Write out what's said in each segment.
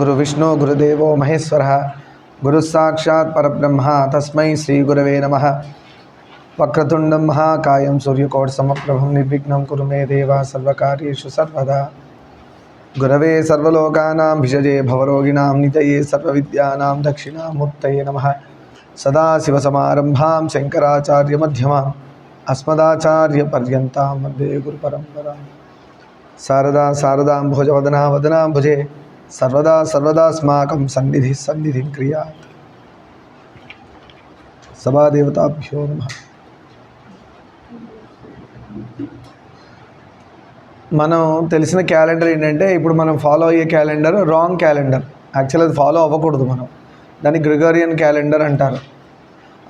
गुरुविष्णु विष्णु महेश्वरः, गुरुस्साक्षात् परब्रह्म, तस्म श्रीगुरव नम। वक्रतुण्डं महाकायं सूर्यकोटिसमप्रभं निर्विघ्न कुर मे देवा सर्वकार्यु सर्वदा। नित सर्वलोकानां भिषजे भवरोगिणां नितये सर्वविद्यानां दक्षिणामूर्तये नमः। सदाशिवसमारम्भां मध्यमा अस्मदाचार्यपर्यता मध्य गुरुपरंपरा शारदा शारदा भुजवदना वदना भुजे సర్వదా సర్వదా సర్వదాస్మాకం సన్నిధి సన్నిధిం క్రియాత్. సభాదేవతాభ్యో నమ. మనం తెలిసిన క్యాలెండర్ ఏంటంటే ఇప్పుడు మనం ఫాలో అయ్యే క్యాలెండర్ రాంగ్ క్యాలెండర్. యాక్చువల్ అది ఫాలో అవ్వకూడదు మనం. దాన్ని గ్రిగోరియన్ క్యాలెండర్ అంటారు.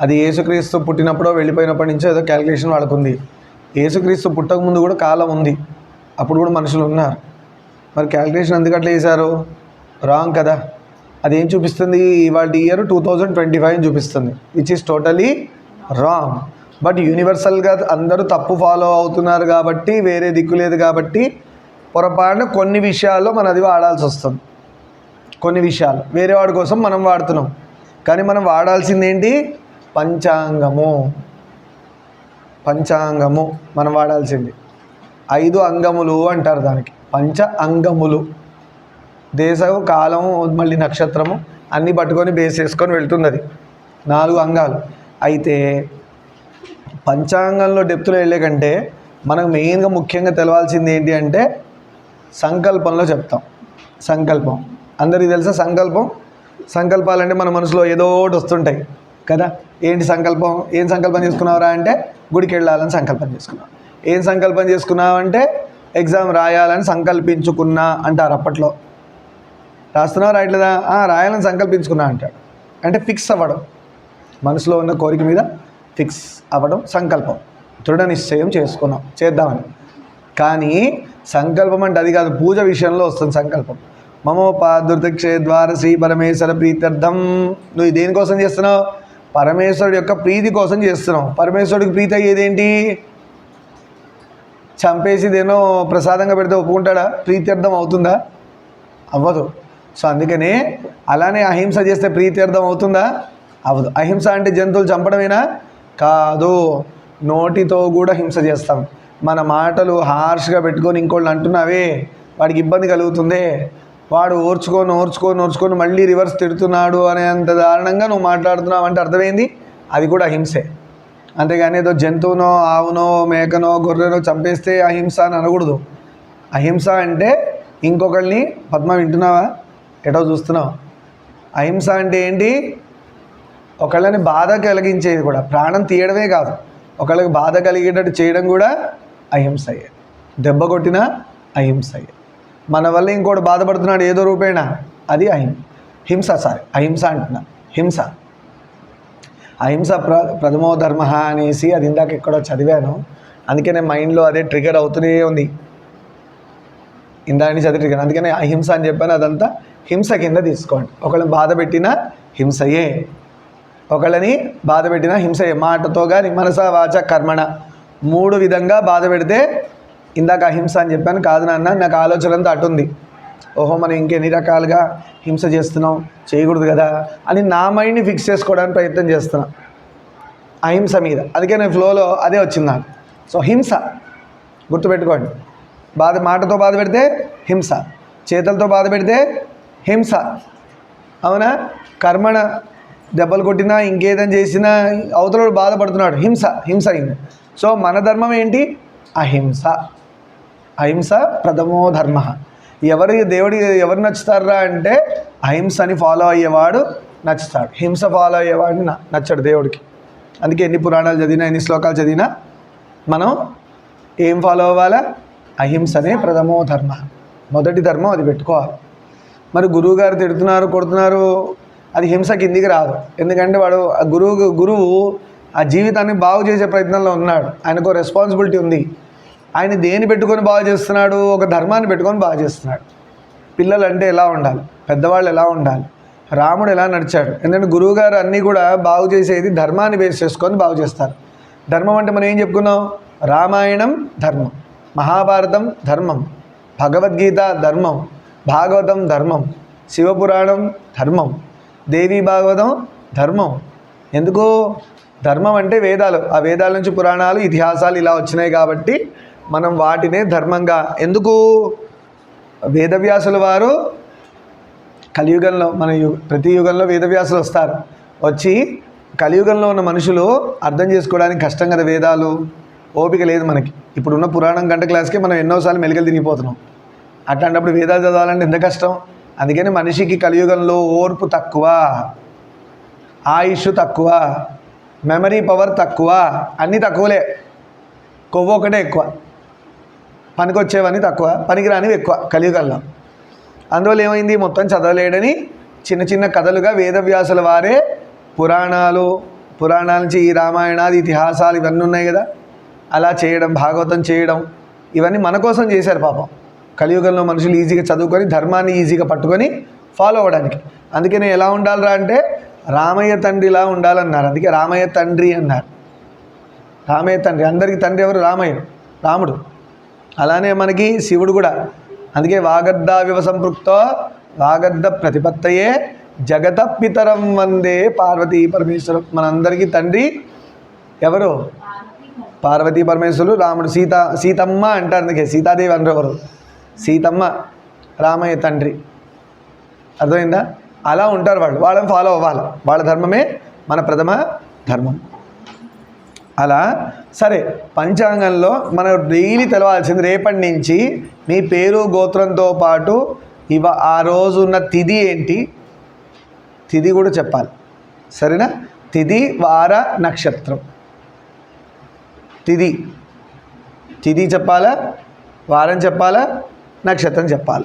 అది ఏసుక్రీస్తు పుట్టినప్పుడో వెళ్ళిపోయినప్పటి నుంచో ఏదో క్యాలిక్యులేషన్ వాళ్ళకుంది. ఏసుక్రీస్తు పుట్టకముందు కూడా కాలం ఉంది. అప్పుడు కూడా మనుషులు ఉన్నారు. మరి క్యాలిక్యులేషన్ ఎందుకు అట్లా చేశారు? రాంగ్ కదా. అది ఏం చూపిస్తుంది? ఇవాళ year two thousand twenty five చూపిస్తుంది. Which is totally wrong but యూనివర్సల్గా అందరూ తప్పు ఫాలో అవుతున్నారు కాబట్టి వేరే దిక్కు లేదు కాబట్టి పొరపాటున కొన్ని విషయాల్లో మనం అది వాడాల్సి వస్తుంది. కొన్ని విషయాలు. వేరే వాడి కోసం మనం వాడుతున్నాం. కానీ మనం వాడాల్సింది ఏంటి? పంచాంగము. పంచాంగము మనం వాడాల్సింది. ఐదు అంగములు అంటారు దానికి. పంచ అంగములు దేశం కాలము మళ్ళీ నక్షత్రము అన్నీ పట్టుకొని బేస్ చేసుకొని వెళ్తుంది అది నాలుగు అంగాలు. అయితే పంచాంగంలో డెప్త్లో వెళ్ళే కంటే మనకు మెయిన్గా ముఖ్యంగా తెలవాల్సింది ఏంటి అంటే సంకల్పంలో చెప్తాం. సంకల్పం. అందరికీ తెలుసా సంకల్పం? సంకల్పాలంటే మన మనసులో ఏదో ఒకటి వస్తుంటాయి కదా. ఏంటి సంకల్పం? ఏం సంకల్పం చేసుకున్నావురా అంటే గుడికి వెళ్ళాలని సంకల్పం చేసుకున్నావు ఏం సంకల్పం చేసుకున్నావు అంటే ఎగ్జామ్ రాయాలని సంకల్పించుకున్నా అంటారు అప్పట్లో. రాస్తున్నావు రాయట్లేదా? రాయాలని సంకల్పించుకున్నా అంటాడు. అంటే ఫిక్స్ అవ్వడం. మనసులో ఉన్న కోరిక మీద ఫిక్స్ అవ్వడం సంకల్పం. దృఢ నిశ్చయం చేసుకున్నాం చేద్దామని. కానీ సంకల్పం అంటే అది కాదు పూజ విషయంలో వస్తుంది సంకల్పం. మమోపాదుర్దక్షే ద్వార శ్రీ పరమేశ్వర ప్రీత్యర్థం. నువ్వు దేనికోసం చేస్తున్నావు? పరమేశ్వరుడు యొక్క ప్రీతి కోసం చేస్తున్నావు. పరమేశ్వరుడికి ప్రీతి అయ్యేదేంటి? చంపేసి దేనో ప్రసాదంగా పెడితే ఒప్పుకుంటాడా? ప్రీత్యర్థం అవుతుందా? అవ్వదు. సో అందుకనే అలానే అహింస చేస్తే ప్రీత్యర్థం అవుతుందా? అవ్వదు. అహింస అంటే జంతువులు చంపడమేనా? కాదు. నోటితో కూడా హింస చేస్తాం. మన మాటలు హార్ష్గా పెట్టుకొని ఇంకోళ్ళు అంటున్నావే? వాడికి ఇబ్బంది కలుగుతుంది? వాడు ఓర్చుకొని ఓర్చుకొని ఓర్చుకొని మళ్ళీ రివర్స్ తిడుతున్నాడు అనేంత దారుణంగా నువ్వు మాట్లాడుతున్నావు అంటే అర్థమైంది? అది కూడా అహింసే. అంతేగాని ఏదో జంతువునో ఆవునో మేకనో గొర్రెనో చంపేస్తే అహింస అని అనకూడదు. అహింస అంటే ఇంకొకళ్ళని పద్మ వింటున్నావా? ఎటో చూస్తున్నావు? అహింస అంటే ఏంటి? ఒకళ్ళని బాధ కలిగించేది కూడా ప్రాణం తీయడమే కాదు. ఒకళ్ళకి బాధ కలిగేటట్టు చేయడం కూడా అహింసయే. దెబ్బ కొట్టిన అహింసయే. మన వల్ల ఇంకోటి బాధపడుతున్నాడు ఏదో రూపేణ అది అహిం హింస సారీ అహింస అంటున్నా. హింస. అహింస ప్ర ప్రథమో ధర్మ అనేసి అది ఇందాక ఎక్కడో చదివాను. అందుకే నేను మైండ్లో అదే ట్రిగర్ అవుతూనే ఉంది. ఇందాక నుంచి చదివి ట్రిగర్ అందుకనే అహింస అని చెప్పాను. అదంతా హింస కింద తీసుకోండి. ఒకళ్ళని బాధ పెట్టినా హింసయే. ఒకళ్ళని బాధ పెట్టినా హింసయే. మాటతో కానీ మనస వాచ కర్మణ మూడు విధంగా బాధ పెడితే ఇందాక అహింస అని చెప్పాను. కాదు నాన్న నాకు ఆలోచన అంతా అటుంది ఓహో మనం ఇంకెన్ని రకాలుగా హింస చేస్తున్నాం చేయకూడదు కదా అని నా మైండ్ని ఫిక్స్ చేసుకోవడానికి ప్రయత్నం చేస్తున్నా. అహింస మీద. అందుకే నేను ఫ్లోలో అదే వచ్చింది నాకు. సో హింస. గుర్తుపెట్టుకోండి. బాధ మాటతో బాధ పెడితే హింస. చేతులతో బాధ పెడితే హింస. అవునా? కర్మణ దెబ్బలు కొట్టినా ఇంకేదైనా చేసినా అవతలడు బాధపడుతున్నాడు. హింస. హింస అయింది. సో మన ధర్మం ఏంటి? అహింస. అహింస ప్రథమో ధర్మ. ఎవరి దేవుడి ఎవరు నచ్చుతారా అంటే అహింసని ఫాలో అయ్యేవాడు నచ్చుతాడు. హింస ఫాలో అయ్యేవాడిని నచ్చడు దేవుడికి. అందుకే ఎన్ని పురాణాలు చదివినా ఎన్ని శ్లోకాలు చదివినా మనం ఏం ఫాలో అవ్వాలా? అహింసనే ప్రథమో ధర్మ. మొదటి ధర్మం అది పెట్టుకోవాలి. మరి గురువు గారు తిడుతున్నారు కొడుతున్నారు అది హింస కిందికి రాదు. ఎందుకంటే వాడు ఆ గురువు గురువు ఆ జీవితాన్ని బాగు చేసే ప్రయత్నంలో ఉన్నాడు. ఆయనకు రెస్పాన్సిబిలిటీ ఉంది. ఆయన దేని పెట్టుకొని బాగు చేస్తున్నాడు? ఒక ధర్మాన్ని పెట్టుకొని బాగా చేస్తున్నాడు. పిల్లలు అంటే ఎలా ఉండాలి? పెద్దవాళ్ళు ఎలా ఉండాలి? రాముడు ఎలా నడిచాడు? ఎందుకంటే గురువుగారు అన్నీ కూడా బాగు చేసేది ధర్మాన్ని బేస్ చేసుకొని బాగు చేస్తారు. ధర్మం అంటే మనం ఏం చెప్పుకున్నాం? రామాయణం ధర్మం మహాభారతం ధర్మం భగవద్గీత ధర్మం భాగవతం ధర్మం శివపురాణం ధర్మం దేవీ భాగవతం ధర్మం. ఎందుకు? ధర్మం అంటే వేదాలు. ఆ వేదాల నుంచి పురాణాలు ఇతిహాసాలు ఇలా వచ్చినాయి కాబట్టి మనం వాటినే ధర్మంగా. ఎందుకు? వేదవ్యాసుల వారు కలియుగంలో మన యు- ప్రతి యుగంలో వేదవ్యాసులు వస్తారు. వచ్చి కలియుగంలో ఉన్న మనుషులు అర్థం చేసుకోవడానికి కష్టం కదా వేదాలు? ఓపిక లేదు మనకి. ఇప్పుడున్న పురాణం గంట క్లాస్కి మనం ఎన్నోసార్లు మెలికలు తిరిగిపోతున్నాం. అట్లాంటప్పుడు వేదాలు చదవాలంటే ఎంత కష్టం? అందుకని మనిషికి కలియుగంలో ఓర్పు తక్కువ ఆయుష్ తక్కువ మెమరీ పవర్ తక్కువ అన్నీ తక్కువలే. కొవ్వొక్కటే ఎక్కువ. పనికొచ్చేవన్నీ తక్కువ పనికిరానివి ఎక్కువ కలియుగంలో. అందువల్ల ఏమైంది? మొత్తం చదవలేడని చిన్న చిన్న కథలుగా వేదవ్యాసుల వారే పురాణాలు పురాణాల నుంచి ఈ రామాయణాది ఇతిహాసాలు ఇవన్నీ ఉన్నాయి కదా? అలా చేయడం భాగవతం చేయడం ఇవన్నీ మన కోసం చేశారు పాపం. కలియుగంలో మనుషులు ఈజీగా చదువుకొని ధర్మాన్ని ఈజీగా పట్టుకొని ఫాలో అవ్వడానికి. అందుకే నేను ఎలా ఉండాలిరా అంటే రామయ్య తండ్రిలా ఉండాలన్నారు. అందుకే రామయ్య తండ్రి అన్నారు. రామయ్య తండ్రి. అందరికీ తండ్రి ఎవరు? రామయ్య. రాముడు. అలానే మనకి శివుడు కూడా. అందుకే వాగద్ద సంపృక్తో వాగర్ధ ప్రతిపత్తయే జగత పితరం వందే పార్వతీ పరమేశ్వరం. మనందరికీ తండ్రి ఎవరు? పార్వతీ పరమేశ్వరులు రాముడు. సీత సీతమ్మ అంటారు అందుకే. సీతాదేవి అంటారు ఎవరు? సీతమ్మ రామయ్య తండ్రి. అర్థమైందా? అలా ఉంటారు వాళ్ళు. వాళ్ళని ఫాలో అవ్వాలి. వాళ్ళ ధర్మమే మన ప్రథమ ధర్మం. అలా? సరే పంచాంగంలో మనం డైలీ తెలవాల్సింది రేపటి నుంచి మీ పేరు గోత్రంతో పాటు ఇవ ఆ రోజు ఉన్న తిథి ఏంటి? తిథి కూడా చెప్పాలి. సరేనా? తిథి వార నక్షత్రం. తిథి తిథి చెప్పాలా? వారం చెప్పాలా? నక్షత్రం చెప్పాలి.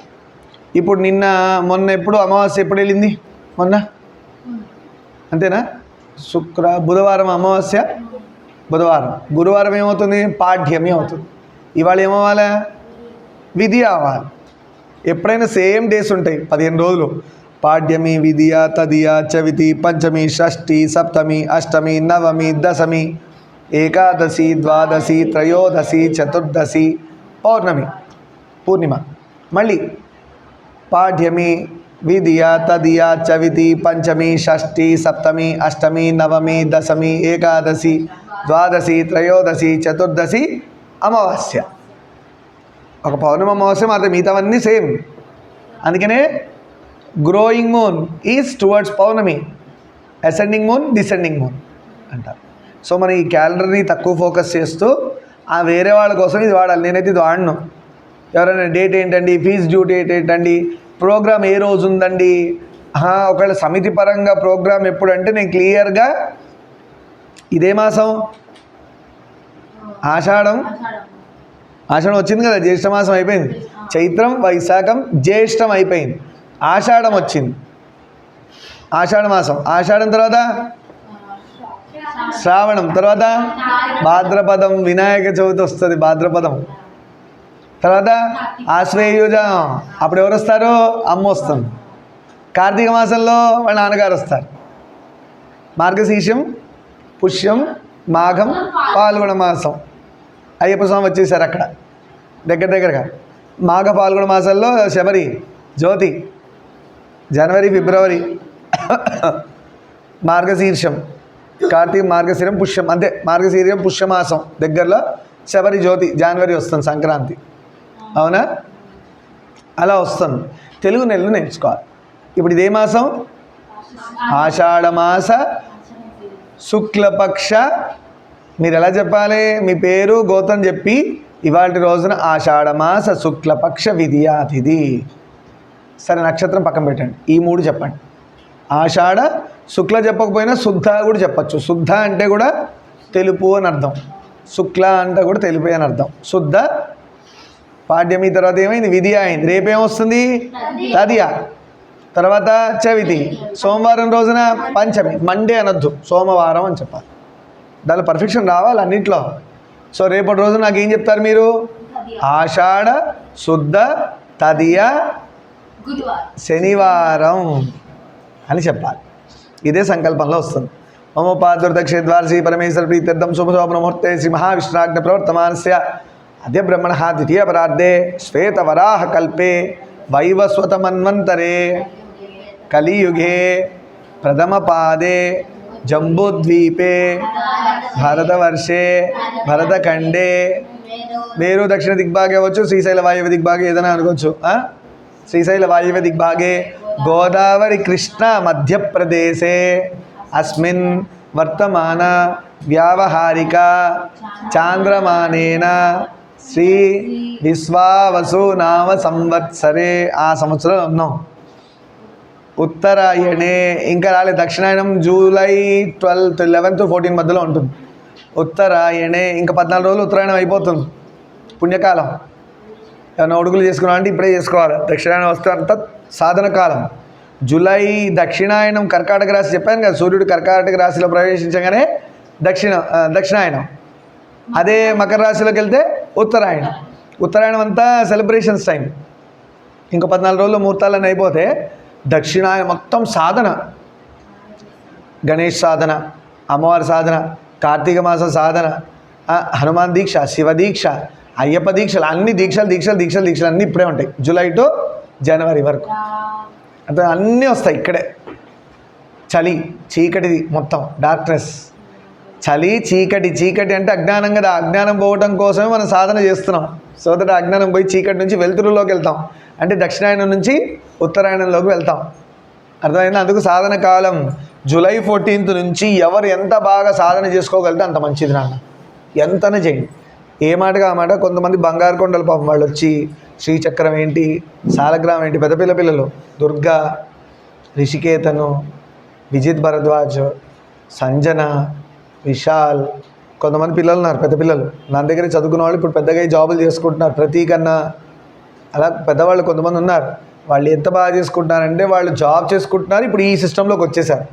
ఇప్పుడు నిన్న మొన్న ఎప్పుడు అమావాస్య ఎప్పుడు వెళ్ళింది? మొన్న? అంతేనా? శుక్ర బుధవారం అమావాస్య? బుధవారం. గురువారం ఏమవుతుంది? పాఠ్యమి అవుతుంది ఇవాళ ఏమవ్వాలా? విధి అవ్వాలి. ఎప్పుడైనా సేమ్ డేస్ ఉంటాయి పదిహేను రోజులు. పాడ్యమి విధియ తదియ చవితి పంచమి షష్ఠి సప్తమి అష్టమి నవమి దశమి ఏకాదశి ద్వాదశి త్రయోదశి చతుర్దశి పౌర్ణమి పూర్ణిమ. మళ్ళీ పాఠ్యమి విధియ తదియ చవితి పంచమి షష్ఠి సప్తమి అష్టమి నవమి దశమి ఏకాదశి ద్వాదశి త్రయోదశి చతుర్దశి అమావాస్య. ఒక పౌర్ణమి అమావాస్య మాత్రం మిగతావన్నీ సేమ్. అందుకనే growing moon is towards pournami. Ascending moon descending moon అంటారు. సో మనం ఈ క్యాలెండర్ని తక్కువ ఫోకస్ చేస్తూ ఆ వేరే వాళ్ళ కోసం ఇది వాడాలి. నేనైతే ఇది వాడను. ఎవరైనా డేట్ ఏంటండి? ఫీజు డ్యూ డేట్ ఏంటండి? ప్రోగ్రామ్ ఏ రోజు ఉందండి? ఒకవేళ సమితి పరంగా ప్రోగ్రామ్ ఎప్పుడంటే నేను క్లియర్గా ఇదే మాసం? ఆషాఢం? ఆషాఢం వచ్చింది కదా జ్యేష్ఠ మాసం అయిపోయింది. చైత్రం వైశాఖం జ్యేష్టం అయిపోయింది. ఆషాఢం వచ్చింది. ఆషాఢ మాసం. ఆషాఢం తర్వాత? శ్రావణం. తర్వాత? భాద్రపదం. వినాయక చవితి వస్తుంది భాద్రపదం. తర్వాత? ఆశ్వేయుజ. అప్పుడు ఎవరు వస్తారు? అమ్మ వస్తుంది. కార్తీక మాసంలో వాళ్ళ నాన్నగారు వస్తారు. మార్గశీర్షం? పుష్యం మాఘం పాల్గొన మాసం. అయ్యప్ప స్వామి వచ్చేసారు అక్కడ. దగ్గర దగ్గరగా. మాఘ పాల్గొన మాసంలో శబరి జ్యోతి. జనవరి ఫిబ్రవరి. మార్గశీర్షం. కార్తీక మార్గశీరం పుష్యం. అంతే మార్గశీర్యం పుష్యమాసం. దగ్గరలో శబరి జ్యోతి జనవరి వస్తుంది సంక్రాంతి. అవునా? అలా వస్తుంది. తెలుగు నెలలు నేర్చుకోవాలి. ఇప్పుడు ఇదే మాసం? ఆషాఢమాస శుక్లపక్ష. మీరు ఎలా చెప్పాలి? మీ పేరు గోత్రం చెప్పి ఇవాటి రోజున ఆషాఢమాస శుక్లపక్ష విధియాతిథి సరే నక్షత్రం పక్కన పెట్టండి. ఈ మూడు చెప్పండి. ఆషాఢ శుక్ల చెప్పకపోయినా శుద్ధ కూడా చెప్పచ్చు. శుద్ధ అంటే కూడా తెలుపు అని అర్థం. శుక్ల అంటే కూడా తెలుపు అని అర్థం. శుద్ధ పాడ్యమి తర్వాత ఏమైంది? విధి అయింది. రేపేమొస్తుంది తదియ. తర్వాత చవితి. సోమవారం రోజున పంచమి. మండే అనొద్దు. సోమవారం అని చెప్పాలి. దానిలో పర్ఫెక్షన్ రావాలి అన్నింటిలో. సో రేపటి రోజు నాకు ఏం చెప్తారు మీరు? ఆషాఢ శుద్ధ తదియ శనివారం అని చెప్పాలి. ఇదే సంకల్పంలో వస్తుంది. మమోపాదుర్త శ్రీ పరమేశ్వర ప్రీత్యర్థం శుభశోభనముహూర్తే శ్రీ మహావిష్ణాగ్న ప్రవర్తమానస్య అద్య బ్రహ్మణ ద్వితీయ పరార్థే శ్వేతవరాహ కల్పే వైవస్వతమన్వంతరే. కలియుగే ప్రథమపాదే జంబూద్వీపే భారతవర్షే భరతఖండే మేరు దక్షిణ దిగ్భాగే అవ్వచ్చు శ్రీశైల వాయువ్య దిగ్భాగే ఏదైనా అనుకోవచ్చు శ్రీశైల వాయువ్య దిగ్భాగే గోదావరి కృష్ణ మధ్యప్రదేశే అస్మిన్ వర్తమాన వ్యావహారిక చాంద్రమానేన శ్రీ విశ్వావసు నామ సంవత్సరే ఆ సంవత్సరం ఉన్నాం ఉత్తరాయణే. ఇంకా రాలే దక్షిణాయనం జూలై ట్వెల్త్ లెవెన్త్ ఫోర్టీన్ మధ్యలో ఉంటుంది. ఉత్తరాయణే. ఇంకా పద్నాలుగు రోజులు ఉత్తరాయణం అయిపోతుంది. పుణ్యకాలం. ఏమైనా ఉడుకులు చేసుకున్నా అంటే ఇప్పుడే చేసుకోవాలి. దక్షిణాయనం వస్తే అంత సాధన కాలం జూలై దక్షిణాయనం కర్కాటక రాశి చెప్పాను కదా. సూర్యుడు కర్కాటక రాశిలో ప్రవేశించగానే దక్షిణ దక్షిణాయనం. అదే మకర రాశిలోకి వెళ్తే ఉత్తరాయణం. ఉత్తరాయణం అంతా సెలబ్రేషన్స్ టైం ఇంకా పద్నాలుగు రోజులు ముహూర్తాలన్నీ అయిపోతే దక్షిణాయన మొత్తం సాధన. గణేష్ సాధన అమ్మవారి సాధన కార్తీక మాస సాధన హనుమాన్ దీక్ష శివ దీక్ష అయ్యప్ప దీక్షలు అన్ని దీక్షలు దీక్షలు దీక్షలు దీక్షలు అన్నీ ఇప్పుడే ఉంటాయి. జూలై టు జనవరి వరకు. అంటే అన్నీ వస్తాయి ఇక్కడే. చలి చీకటిది మొత్తం డార్క్నెస్ చలి చీకటి చీకటి అంటే అజ్ఞానం కదా. అజ్ఞానం పోవటం కోసమే మనం సాధన చేస్తున్నాం. సో అజ్ఞానం పోయి చీకటి నుంచి వెలుతురులోకి వెళ్తాం. అంటే దక్షిణాయనం నుంచి ఉత్తరాయణంలోకి వెళ్తాం. అర్థమైంది? అందుకు సాధన కాలం జూలై ఫోర్టీన్త్ నుంచి ఎవరు ఎంత బాగా సాధన చేసుకోగలితే అంత మంచిది నాన్న. ఎంతనే చేయండి. ఏ మాటగా ఆ మాట? కొంతమంది బంగారు కొండలు పాపం వాళ్ళు వచ్చి శ్రీచక్రం ఏంటి సాలగ్రామం ఏంటి పెద్ద పిల్ల పిల్లలు. దుర్గా రిషికేతను విజిత్ భరద్వాజ్ సంజన విశాల్ కొంతమంది పిల్లలు ఉన్నారు పెద్ద పిల్లలు. నా దగ్గర చదువుకున్న వాళ్ళు ఇప్పుడు పెద్దగా జాబులు చేసుకుంటున్నారు ప్రతీకన్నా అలా పెద్దవాళ్ళు కొంతమంది ఉన్నారు. వాళ్ళు ఎంత బాగా చేసుకుంటున్నారంటే వాళ్ళు జాబ్ చేసుకుంటున్నారు ఇప్పుడు ఈ సిస్టంలోకి వచ్చేసారు.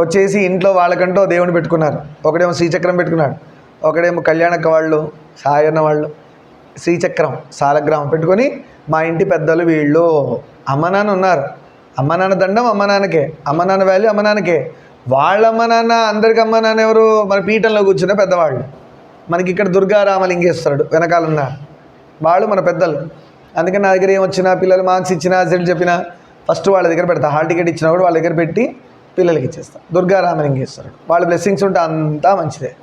వచ్చేసి ఇంట్లో వాళ్ళకంటూ దేవుని పెట్టుకున్నారు. ఒకడేమో శ్రీచక్రం పెట్టుకున్నాడు. ఒకడేమో కళ్యాణక్క వాళ్ళు సాయన్న వాళ్ళు శ్రీచక్రం సాలగ్రామం పెట్టుకొని మా ఇంటి పెద్దలు వీళ్ళు. అమ్మ నాన్న ఉన్నారు. అమ్మ నాన్న దండం అమ్మ నాన్నకే. అమ్మ నాన్న వాల్యూ అమ్మ నాన్నకే. వాళ్ళమ్మ నాన్న అందరికి అమ్మ నాన్న ఎవరు? మన పీఠంలో కూర్చున్న పెద్దవాళ్ళు. మనకి ఇక్కడ దుర్గారామలింగేస్తాడు వెనకాలన్న వాళ్ళు మన పెద్దలు. అందుకని నా దగ్గర ఏమొచ్చినా పిల్లలు మార్క్స్ ఇచ్చినా రిజల్ట్ చెప్పినా ఫస్ట్ వాళ్ళ దగ్గర పెడతా. హాల్ టికెట్ ఇచ్చినా కూడా వాళ్ళ దగ్గర పెట్టి పిల్లలకి ఇచ్చేస్తా. దుర్గారామలింగేస్తాడు వాళ్ళ బ్లెస్సింగ్స్ ఉంటే అంతా మంచిదే.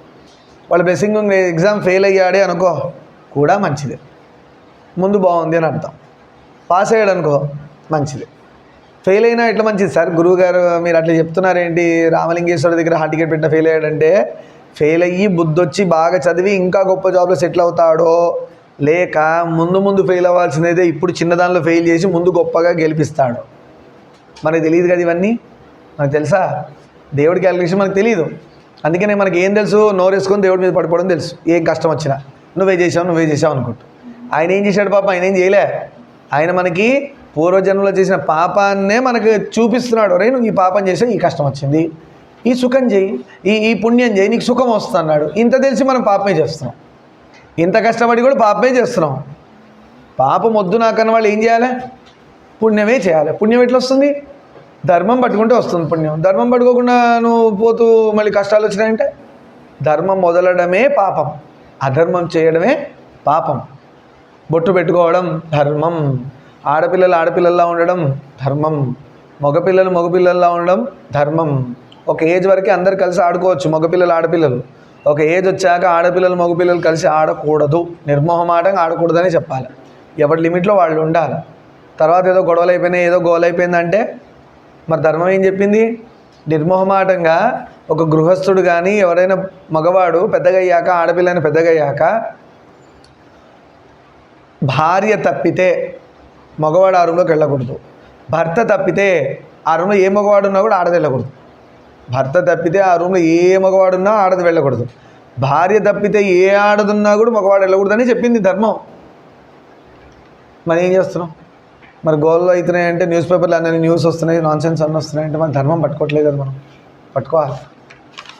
వాళ్ళ బ్లెస్సింగ్ ఎగ్జామ్ ఫెయిల్ అయ్యాడే అనుకో కూడా మంచిదే. ముందు బాగుంది అని అర్థం. పాస్ అయ్యాడు అనుకో మంచిది. ఫెయిల్ అయినా ఎట్లా మంచిది? సార్ గురువుగారు మీరు అట్లా చెప్తున్నారేంటి? రామలింగేశ్వర దగ్గర హాల్ టికెట్ పెట్టిన ఫెయిల్ అయ్యాడంటే ఫెయిల్ అయ్యి బుద్ధొచ్చి బాగా చదివి ఇంకా గొప్ప జాబ్లో సెటిల్ అవుతాడో లేక ముందు ముందు ఫెయిల్ అవ్వాల్సిందైతే ఇప్పుడు చిన్నదానిలో ఫెయిల్ చేసి ముందు గొప్పగా గెలిపిస్తాడు. మనకి తెలియదు కదా ఇవన్నీ? మనకు తెలుసా? దేవుడి క్యాలిక్యులేషన్ మనకు తెలియదు అందుకనే మనకి ఏం తెలుసు? నోరేసుకొని దేవుడి మీద పడిపోవడం తెలుసు. ఏం కష్టం వచ్చినా. నువ్వే చేసావు నువ్వే చేసావు అనుకుంటు. ఆయన ఏం చేశాడు పాప? ఆయన ఏం చేయలే? ఆయన మనకి పూర్వజన్మలో చేసిన పాపాన్నే మనకు చూపిస్తున్నాడు. రే నువ్వు ఈ పాపం చేసావు ఈ కష్టం వచ్చింది. ఈ సుఖం చేయి ఈ ఈ పుణ్యం చేయి నీకు సుఖం వస్తున్నాడు ఇంత తెలిసి మనం పాపమే చేస్తున్నాం. ఇంత కష్టపడి కూడా పాపమే చేస్తున్నాం. పాపం వద్దు నాకన్న వాళ్ళు ఏం చేయాలి? పుణ్యమే చేయాలి. పుణ్యం ఎట్లా వస్తుంది? ధర్మం పట్టుకుంటే వస్తుంది పుణ్యం. ధర్మం పట్టుకోకుండా నువ్వు పోతూ మళ్ళీ కష్టాలు వచ్చినాయంటే? ధర్మం మొదలడమే పాపం. అధర్మం చేయడమే పాపం. బొట్టు పెట్టుకోవడం ధర్మం. ఆడపిల్లలు ఆడపిల్లల్లా ఉండడం ధర్మం మగపిల్లలు మగపిల్లల్లా ఉండడం ధర్మం. ఒక ఏజ్ వరకే అందరు కలిసి ఆడుకోవచ్చు మగపిల్లలు ఆడపిల్లలు. ఒక ఏజ్ వచ్చాక ఆడపిల్లలు మగపిల్లలు కలిసి ఆడకూడదు. నిర్మోహమాటంగా ఆడకూడదనే చెప్పాలి. ఎవరి లిమిట్లో వాళ్ళు ఉండాలి. తర్వాత ఏదో గొడవలు అయిపోయినాయి ఏదో గోల్ అయిపోయిందంటే మరి ధర్మం ఏం చెప్పింది? నిర్మోహమాటంగా ఒక గృహస్థుడు కానీ ఎవరైనా మగవాడు పెద్దగయ్యాక ఆడపిల్లని పెద్దగయ్యాక భార్య తప్పితే మగవాడు ఆ రూమ్లోకి వెళ్ళకూడదు. భర్త తప్పితే ఆ రూమ్లో ఏ మగవాడు ఉన్నా కూడా ఆడది వెళ్ళకూడదు. భర్త తప్పితే ఆ రూమ్లో ఏ మగవాడున్నా ఆడది వెళ్ళకూడదు. భార్య తప్పితే ఏ ఆడదున్నా కూడా మగవాడు వెళ్ళకూడదని చెప్పింది ధర్మం. మరి ఏం చేస్తున్నాం మరి గోల్లో అవుతున్నాయి అంటే న్యూస్ పేపర్లు అన్నీ న్యూస్ వస్తున్నాయి నాన్ సెన్స్ అన్నీ వస్తున్నాయి అంటే మన ధర్మం పట్టుకోవట్లేదు కదా మనం. పట్టుకోవాలి.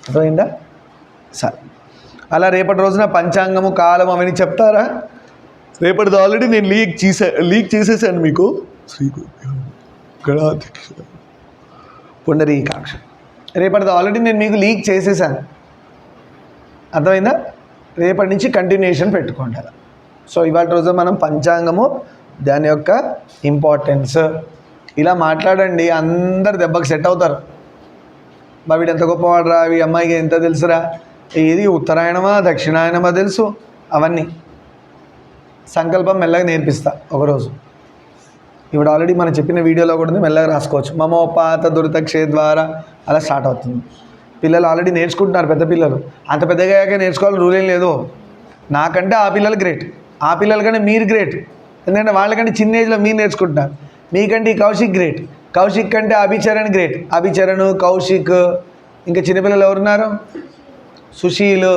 అర్థమైందా? సరే. అలా రేపటి రోజున పంచాంగము కాలం అవన్నీ చెప్తారా? రేపటిది ఆల్రెడీ నేను లీక్ చేసా లీక్ చేసేసాను మీకు. శ్రీ గణాధ్యక్ష పుండరీకాక్ష రేపటిది ఆల్రెడీ నేను మీకు లీక్ చేసేసాను. అర్థమైందా? రేపటి నుంచి కంటిన్యూషన్ పెట్టుకోండి అలా సో ఇవాళ రోజు మనం పంచాంగము దాని యొక్క ఇంపార్టెన్స్ ఇలా మాట్లాడండి అందరు దెబ్బకి సెట్ అవుతారు. మా వీడు ఎంత గొప్పవాడురా ఈ అమ్మాయికి ఎంత తెలుసురా? ఏది ఉత్తరాయణమా దక్షిణాయనమా తెలుసు? అవన్నీ. సంకల్పం మెల్లగా నేర్పిస్తా ఒకరోజు. ఇప్పుడు ఆల్రెడీ మనం చెప్పిన వీడియోలో కూడా ఉంది మెల్లగా రాసుకోవచ్చు. మమోపాత దురితక్షే ద్వారా అలా స్టార్ట్ అవుతుంది. పిల్లలు ఆల్రెడీ నేర్చుకుంటున్నారు పెద్ద పిల్లలు. అంత పెద్దగా నేర్చుకోవాలని రూల్ ఏం లేదు. నాకంటే ఆ పిల్లలు గ్రేట్ ఆ పిల్లల కంటే మీరు గ్రేట్ ఎందుకంటే వాళ్ళకంటే చిన్న ఏజ్లో మీరు నేర్చుకుంటున్నారు. మీకంటే ఈ కౌశిక్ గ్రేట్ కౌశిక్ కంటే అభిచరణ్ గ్రేట్ అభిచరణ్ కౌశిక్ ఇంకా చిన్నపిల్లలు ఎవరున్నారు? సుశీల్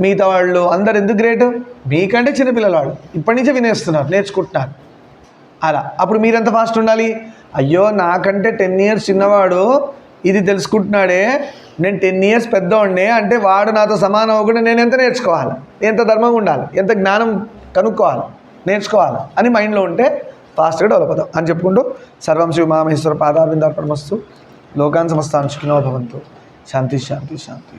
మిగతా వాళ్ళు అందరు ఎందుకు గ్రేట్? మీకంటే చిన్నపిల్లల వాళ్ళు. ఇప్పటి నుంచే వినేస్తున్నారు నేర్చుకుంటున్నారు. అలా. అప్పుడు మీరెంత ఫాస్ట్ ఉండాలి? అయ్యో నాకంటే టెన్ ఇయర్స్ చిన్నవాడు ఇది తెలుసుకుంటున్నాడే. నేను టెన్ ఇయర్స్ పెద్దవాడినే అంటే వాడు నాతో సమానం అవ్వకుండా నేను ఎంత నేర్చుకోవాలి? ఎంత ధర్మంగా ఉండాలి? ఎంత జ్ఞానం కనుక్కోవాలి? నేర్చుకోవాలి? అని మైండ్లో ఉంటే ఫాస్ట్గా డెవలప్ అవుతాం. అని చెప్పుకుంటూ సర్వం శివ మహేశ్వర పాదార్విందార్పణమస్తు లోకాన్ సమస్తాన్ భవంతు. శాంతి శాంతి శాంతి.